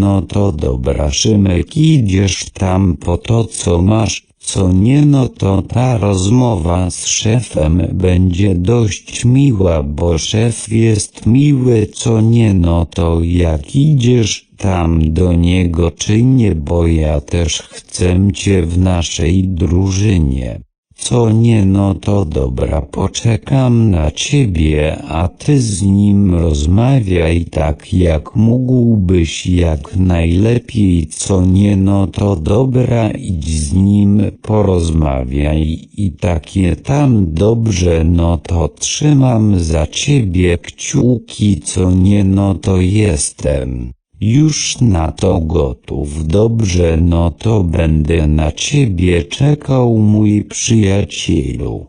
No to dobra Szymek idziesz tam po to co masz, co nie no to ta rozmowa z szefem będzie dość miła, bo szef jest miły, co nie no to jak idziesz tam do niego czy nie, bo ja też chcę cię w naszej drużynie. Co nie no to dobra poczekam na ciebie, a ty z nim rozmawiaj tak jak mógłbyś jak najlepiej. Co nie no to dobra idź z nim porozmawiaj. I takie tam dobrze no to trzymam za ciebie kciuki. Co nie no to jestem. Już na to gotów. Dobrze, no to będę na ciebie czekał, mój przyjacielu.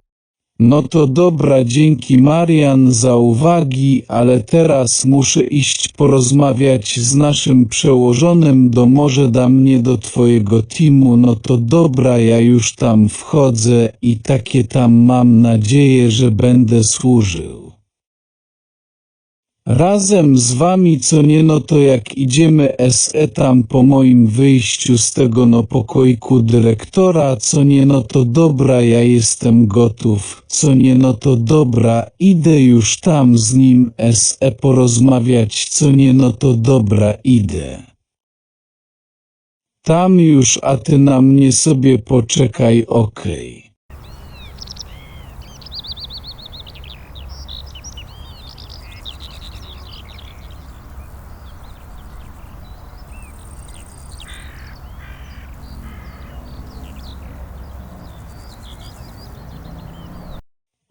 No to dobra, dzięki Marian za uwagi, ale teraz muszę iść porozmawiać z naszym przełożonym, do może da mnie do twojego teamu, no to dobra, ja już tam wchodzę i takie tam mam nadzieję, że będę służył. Razem z wami co nie no to jak idziemy SE tam po moim wyjściu z tego no pokoiku dyrektora, co nie no to dobra ja jestem gotów, co nie no to dobra idę już tam z nim SE porozmawiać, co nie no to dobra idę. Tam już a ty na mnie sobie poczekaj okej.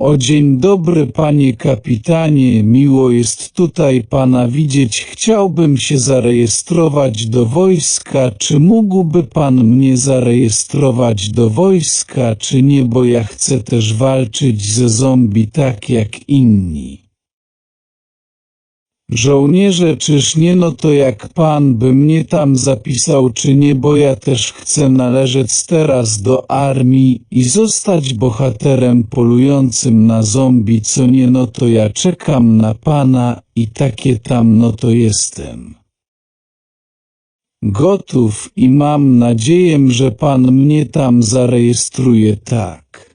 O dzień dobry panie kapitanie, miło jest tutaj pana widzieć. Chciałbym się zarejestrować do wojska. Czy mógłby pan mnie zarejestrować do wojska, czy nie, bo ja chcę też walczyć ze zombie tak jak inni. Żołnierze, czyż nie no to jak pan by mnie tam zapisał czy nie, bo ja też chcę należeć teraz do armii i zostać bohaterem polującym na zombie, co nie no to ja czekam na pana i takie tam no to jestem. Gotów i mam nadzieję, że pan mnie tam zarejestruje tak.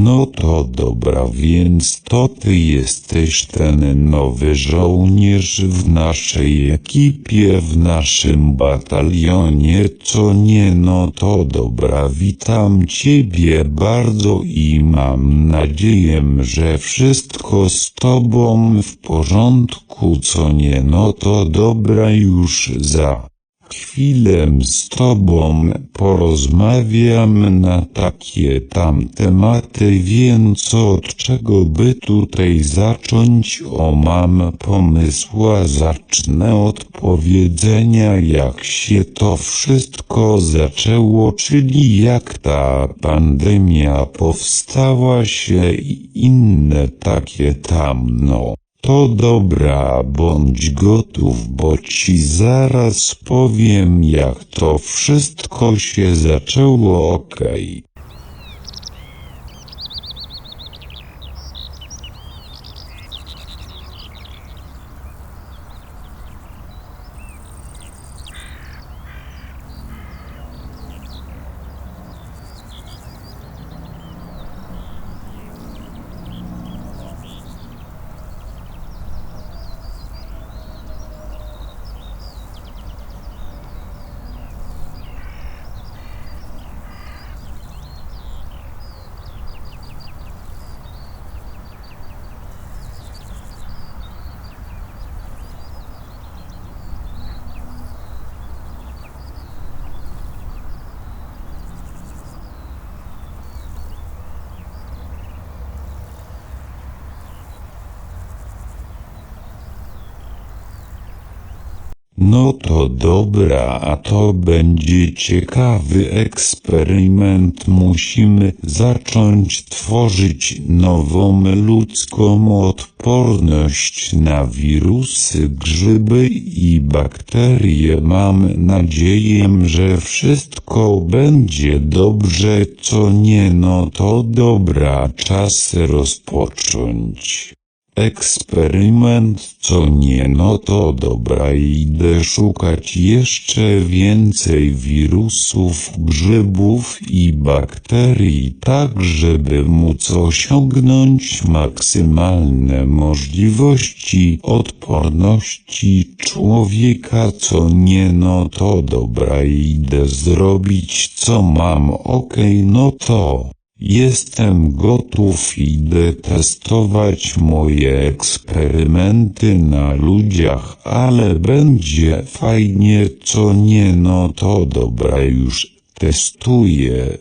No to dobra, więc to ty jesteś ten nowy żołnierz w naszej ekipie, w naszym batalionie, co nie no to dobra, witam ciebie bardzo i mam nadzieję, że wszystko z tobą w porządku, co nie no to dobra już za. Chwilę z tobą porozmawiam na takie tam tematy, więc od czego by tutaj zacząć? O mam pomysła, zacznę od powiedzenia jak się to wszystko zaczęło, czyli jak ta pandemia powstała się i inne takie tam no. To dobra, bądź gotów, bo ci zaraz powiem jak to wszystko się zaczęło okej. No to dobra, a to będzie ciekawy eksperyment. Musimy zacząć tworzyć nową ludzką odporność na wirusy, grzyby i bakterie. Mam nadzieję, że wszystko będzie dobrze, co nie, no to dobra, czas rozpocząć. Eksperyment, co nie, no to dobra, idę szukać jeszcze więcej wirusów, grzybów i bakterii, tak żeby móc osiągnąć maksymalne możliwości odporności człowieka, co nie, no to dobra, idę zrobić co mam, okej, no to. Jestem gotów, idę testować moje eksperymenty na ludziach, ale będzie fajnie, co nie, no to dobra, już testuję.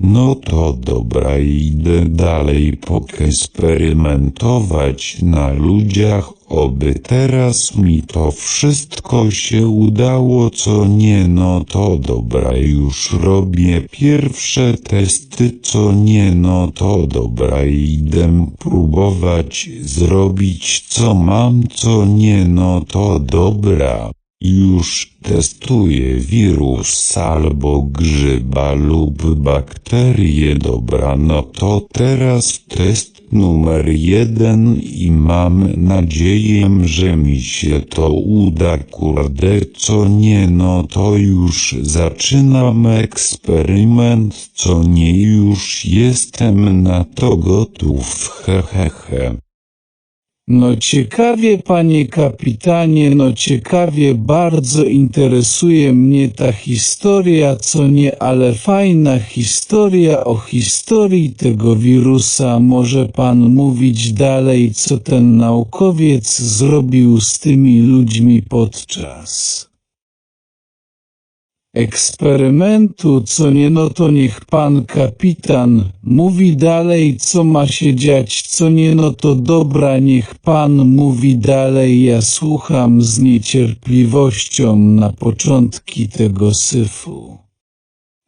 No to dobra, idę dalej pokeksperymentować na ludziach, oby teraz mi to wszystko się udało, co nie, no to dobra, już robię pierwsze testy, co nie, no to dobra, idę próbować zrobić co mam, co nie, no to dobra. Już testuję wirus albo grzyba lub bakterię. Dobra, no to teraz test numer jeden i mam nadzieję, że mi się to uda. Kurde, co nie, no to już zaczynam eksperyment, co nie, już jestem na to gotów. Hehehe. He, he. No ciekawie, panie kapitanie, no ciekawie, bardzo interesuje mnie ta historia, co nie, ale fajna historia o historii tego wirusa. Może pan mówić dalej, co ten naukowiec zrobił z tymi ludźmi podczas eksperymentu, co nie, no to niech pan kapitan mówi dalej, co ma się dziać, co nie, no to dobra, niech pan mówi dalej, ja słucham z niecierpliwością na początki tego syfu.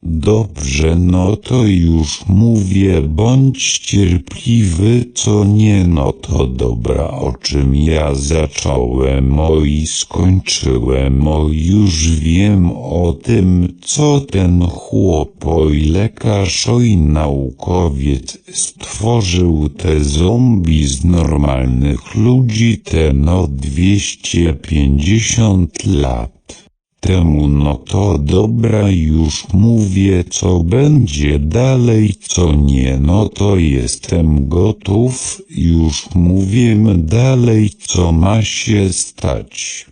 Dobrze, no to już mówię, bądź cierpliwy, co nie, no to dobra, o czym ja zacząłem, o i skończyłem, o już wiem o tym, co ten chłop, oj lekarz, oj naukowiec stworzył te zombie z normalnych ludzi, te no 250 lat temu no to dobra już mówię co będzie dalej co nie no to jestem gotów już mówię dalej co ma się stać.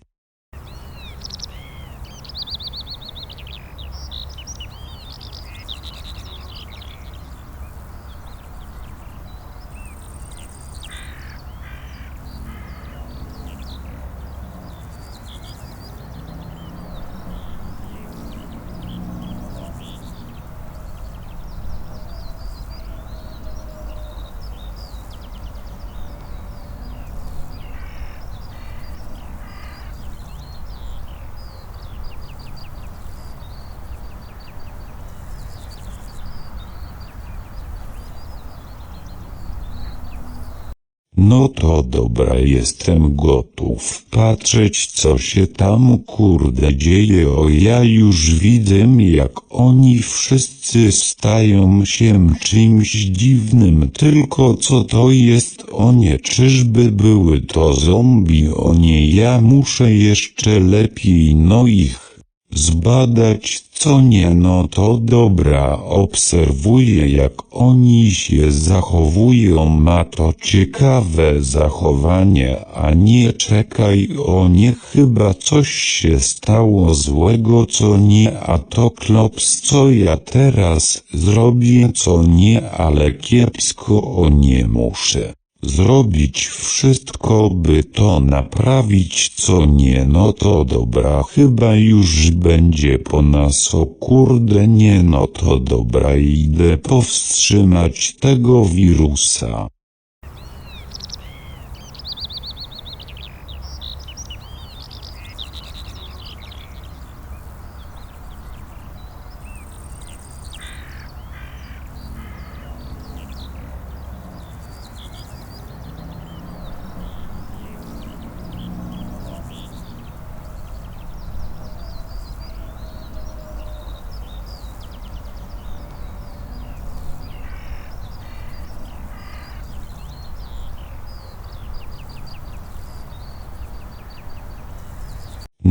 No to dobra, jestem gotów patrzeć co się tam kurde dzieje. O ja już widzę jak oni wszyscy stają się czymś dziwnym. Tylko co to jest? O nie, czyżby były to zombie? O nie, ja muszę jeszcze lepiej no ich zbadać, co nie, no to dobra, obserwuję jak oni się zachowują, ma to ciekawe zachowanie, a nie czekaj, o nie, chyba coś się stało złego, co nie, a to klops, co ja teraz zrobię, co nie, ale kiepsko, o nie muszę zrobić wszystko, by to naprawić, co nie, no to dobra, chyba już będzie po nas, o kurde, nie, no to dobra, idę powstrzymać tego wirusa.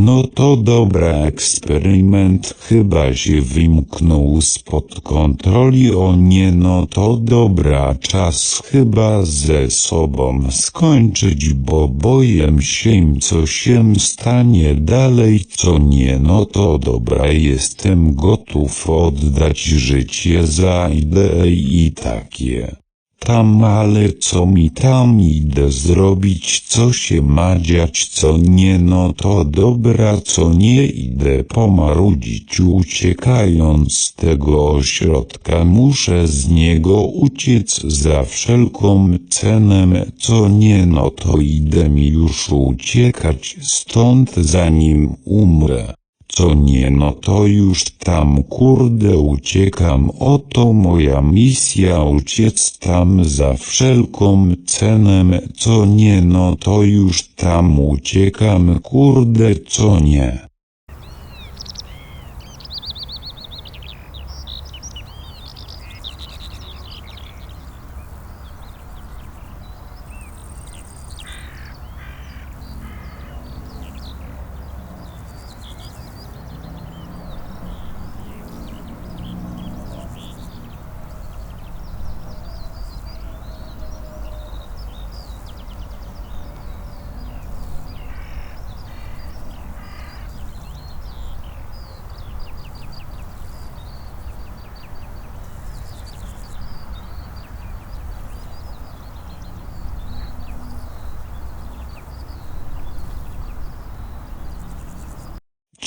No to dobra, eksperyment chyba się wymknął spod kontroli, o nie, no to dobra, czas chyba ze sobą skończyć, bo boję się, co się stanie dalej, co nie, no to dobra, jestem gotów oddać życie za ideę i takie. Tam, ale co mi tam idę zrobić, co się ma dziać, co nie, no to dobra, co nie idę pomarudzić, uciekając z tego ośrodka, muszę z niego uciec za wszelką cenę, co nie, no to idę mi już uciekać stąd, zanim umrę. Co nie, no to już tam kurde uciekam, oto moja misja uciec tam za wszelką cenę, co nie, no to już tam uciekam, kurde, co nie.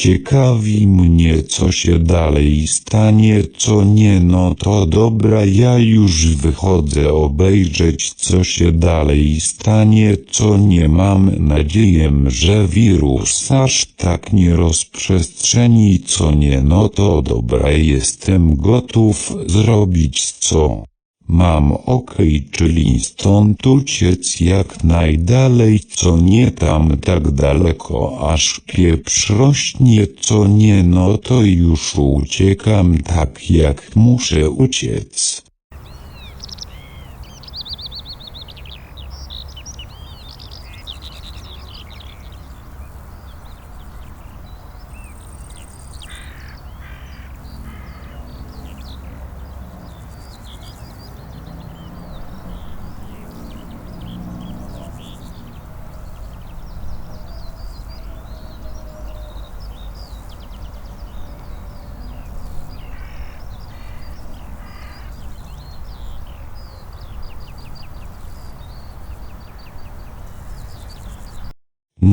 Ciekawi mnie co się dalej stanie, co nie, no to dobra, ja już wychodzę obejrzeć co się dalej stanie, co nie, mam nadzieję, że wirus aż tak nie rozprzestrzeni, co nie, no to dobra, jestem gotów zrobić co. Mam okej, czyli stąd uciec jak najdalej, co nie tam tak daleko, aż pieprz rośnie, co nie, no to już uciekam tak jak muszę uciec.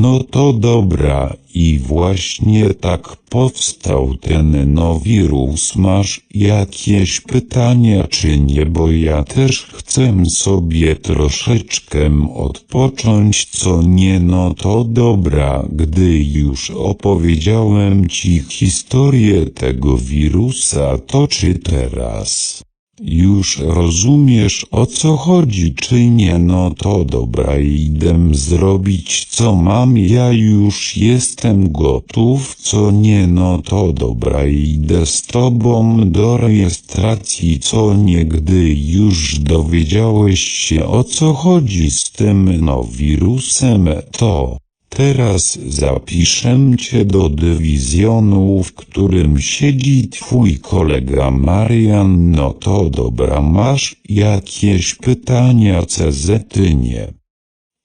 No to dobra, i właśnie tak powstał ten no wirus. Masz jakieś pytania czy nie, bo ja też chcę sobie troszeczkę odpocząć, co nie, no to dobra, gdy już opowiedziałem ci historię tego wirusa, to czy teraz Już rozumiesz o co chodzi czy nie? No to dobra idę zrobić co mam. Ja już jestem gotów co nie? No to dobra idę z tobą do rejestracji co nie gdy już dowiedziałeś się o co chodzi z tym no wirusem to Teraz zapiszę cię do dywizjonu, w którym siedzi twój kolega Marian. No to dobra, masz jakieś pytania, CZ nie?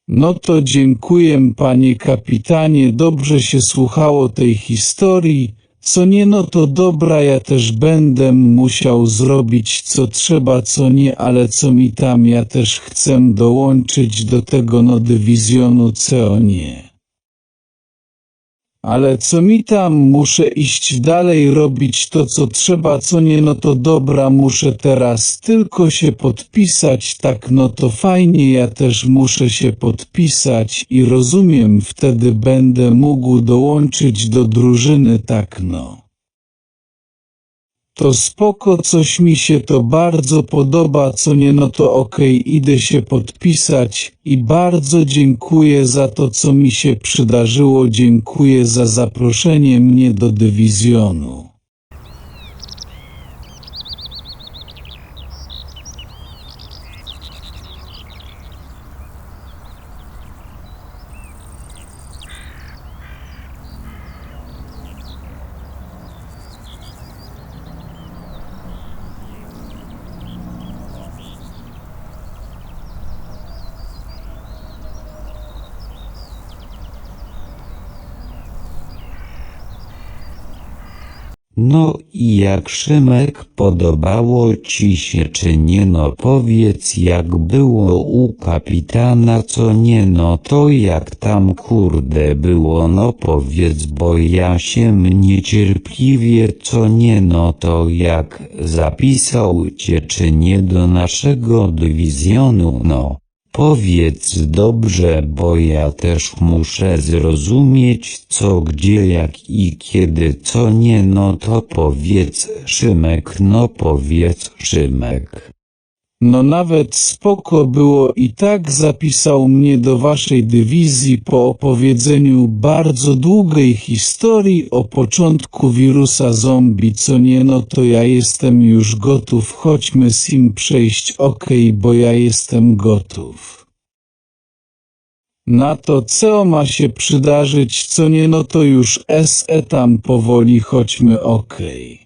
No to dziękuję panie kapitanie, dobrze się słuchało tej historii. Co nie no to dobra, ja też będę musiał zrobić co trzeba, co nie, ale co mi tam, ja też chcę dołączyć do tego no dywizjonu, co nie. Ale co mi tam, muszę iść dalej robić to co trzeba, co nie, no to dobra, muszę teraz tylko się podpisać, tak no to fajnie, ja też muszę się podpisać i rozumiem, wtedy będę mógł dołączyć do drużyny, tak no. To spoko, coś mi się to bardzo podoba, co nie no to okej, idę się podpisać i bardzo dziękuję za to, co mi się przydarzyło, dziękuję za zaproszenie mnie do dywizjonu. No i jak Szymek podobało ci się czy nie no powiedz jak było u kapitana co nie no to jak tam kurde było no powiedz bo ja się niecierpliwie co nie no to jak zapisał cię czy nie do naszego dywizjonu no. Powiedz dobrze, bo ja też muszę zrozumieć co gdzie jak i kiedy co nie no to powiedz Szymek no powiedz Szymek. No nawet spoko było i tak zapisał mnie do waszej dywizji po opowiedzeniu bardzo długiej historii o początku wirusa zombie, co nie no to ja jestem już gotów, chodźmy sim przejść okej, bo ja jestem gotów. Na to co ma się przydarzyć, co nie no to już SE tam powoli chodźmy okej.